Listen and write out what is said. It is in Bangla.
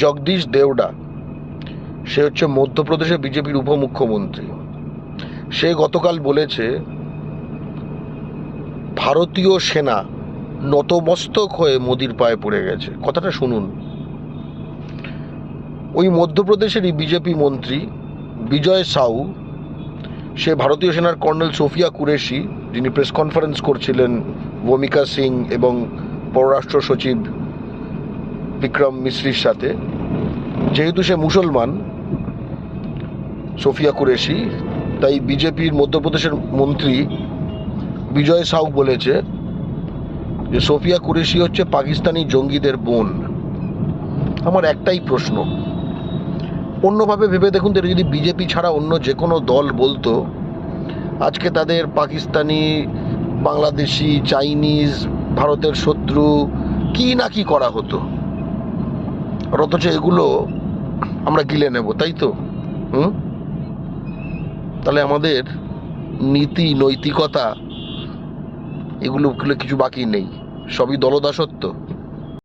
জগদীশ দেওডা। সে হচ্ছে মধ্যপ্রদেশে বিজেপির উপমুখ্যমন্ত্রী। সে গতকাল বলেছে, ভারতীয় সেনা নতমস্তক হয়ে মোদির পায়ে পড়ে গেছে। কথাটা শুনুন। ওই মধ্যপ্রদেশেরই বিজেপি মন্ত্রী বিজয় সাউ, সে ভারতীয় সেনার কর্নেল সোফিয়া কুরেশি, যিনি প্রেস কনফারেন্স করছিলেন ভূমিকা সিং এবং পররাষ্ট্র সচিব বিক্রম মিশ্রির সাথে। যেহেতু সে মুসলমান, সোফিয়া কুরেশি, তাই বিজেপির মধ্যপ্রদেশের মন্ত্রী বিজয় সাউ বলেছে যে, সোফিয়া কুরেশি হচ্ছে পাকিস্তানি জঙ্গিদের বোন। আমার একটাই প্রশ্ন। অন্যভাবে ভেবে দেখুন তো এটা যদি বিজেপি ছাড়া অন্য যে কোনো দল বলতো, আজকে তাদের পাকিস্তানি, বাংলাদেশি, চাইনিজ, ভারতের শত্রু, কি না কি করা হতো? আর অথচ এগুলো আমরা গিলে নেব, তাই তো? হুম? তাহলে আমাদের নীতি, নৈতিকতা, এগুলো কিছু বাকি নেই। সবই দলদাসত্ব।